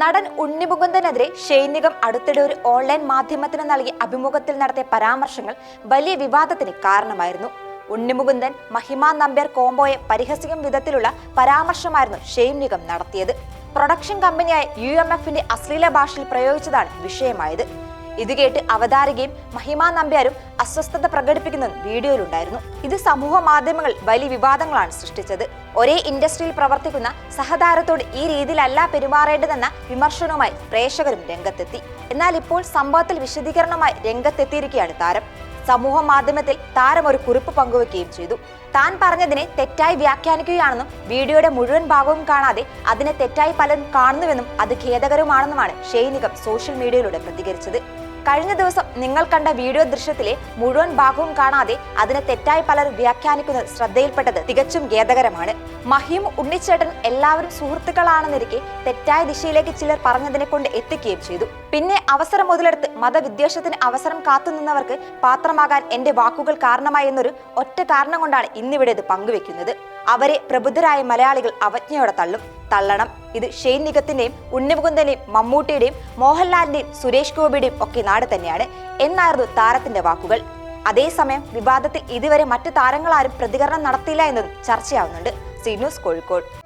നടൻ ഉണ്ണിമുകുന്ദനെതിരെ ഷൈനികം അടുത്തിടെ ഒരു ഓൺലൈൻ മാധ്യമത്തിന് നൽകിയ അഭിമുഖത്തിൽ നടത്തിയ പരാമർശങ്ങൾ വലിയ വിവാദത്തിന് കാരണമായിരുന്നു. ഉണ്ണിമുകുന്ദൻ മഹിമ നമ്പ്യാർ കോംബോയെ പരിഹസിക്കും വിധത്തിലുള്ള പരാമർശമായിരുന്നു ഷെയ്നികം നടത്തിയത്. പ്രൊഡക്ഷൻ കമ്പനിയായ യു എം എഫിന്റെ അശ്ലീല ഭാഷയിൽ പ്രയോഗിച്ചതാണ് വിഷയമായത്. ഇത് കേട്ട് അവതാരകയും മഹിമ നമ്പ്യാരും അസ്വസ്ഥത പ്രകടിപ്പിക്കുന്ന വീഡിയോയിലുണ്ടായിരുന്നു. ഇത് സമൂഹ മാധ്യമങ്ങൾ വലിയ വിവാദങ്ങളാണ് സൃഷ്ടിച്ചത്. ഒരേ ഇൻഡസ്ട്രിയിൽ പ്രവർത്തിക്കുന്ന സഹതാരത്തോട് ഈ രീതിയിലല്ല പെരുമാറേണ്ടതെന്ന വിമർശനവുമായി പ്രേക്ഷകരും രംഗത്തെത്തി. എന്നാൽ ഇപ്പോൾ സംഭവത്തിൽ വിശദീകരണമായി രംഗത്തെത്തിയിരിക്കുകയാണ് താരം. സമൂഹ മാധ്യമത്തിൽ താരം ഒരു കുറിപ്പ് പങ്കുവെക്കുകയും ചെയ്തു. താൻ പറഞ്ഞതിനെ തെറ്റായി വ്യാഖ്യാനിക്കുകയാണെന്നും വീഡിയോയുടെ മുഴുവൻ ഭാഗവും കാണാതെ അതിനെ തെറ്റായി പലരും കാണുന്നുവെന്നും അത് ഖേദകരമാണെന്നുമാണ് ഷെയ്നികം സോഷ്യൽ മീഡിയയിലൂടെ പ്രതികരിച്ചത്. കഴിഞ്ഞ ദിവസം നിങ്ങൾ കണ്ട വീഡിയോ ദൃശ്യത്തിലെ മുഴുവൻ ഭാഗവും കാണാതെ അതിനെ തെറ്റായി പലരും വ്യാഖ്യാനിക്കുന്നത് ശ്രദ്ധയിൽപ്പെട്ടത് തികച്ചും ഖേദകരമാണ്. മഹിം ഉണ്ണിച്ചേട്ടൻ എല്ലാവരും സുഹൃത്തുക്കളാണെന്നിരിക്കെ തെറ്റായ ദിശയിലേക്ക് ചിലർ പറഞ്ഞതിനെ കൊണ്ട് എത്തിക്കുകയും ചെയ്തു. പിന്നെ അവസരം മുതലെടുത്ത് മതവിദ്വേഷത്തിന് അവസരം കാത്തുനിന്നവർക്ക് പാത്രമാകാൻ എന്റെ വാക്കുകൾ കാരണമായി എന്നൊരു ഒറ്റ കാരണം കൊണ്ടാണ് ഇന്നിവിടെ ഇത് പങ്കുവെക്കുന്നത്. അവരെ പ്രബുദ്ധരായ മലയാളികൾ അവജ്ഞയോടെ തള്ളും. തള്ളണം. ഇത് ഷെയ്ൻ നിഗത്തിന്റെയും ഉണ്ണിമുകുന്ദന്റെയും മമ്മൂട്ടിയുടെയും മോഹൻലാലിന്റെയും സുരേഷ് ഗോപിയുടെയും ഒക്കെ നാട് തന്നെയാണ്. എന്നായിരുന്നു താരത്തിന്റെ വാക്കുകൾ. അതേസമയം വിവാദത്തിൽ ഇതുവരെ മറ്റു താരങ്ങളാരും പ്രതികരണം നടത്തിയില്ല എന്നതും ചർച്ചയാവുന്നുണ്ട്. C news Kozhikode.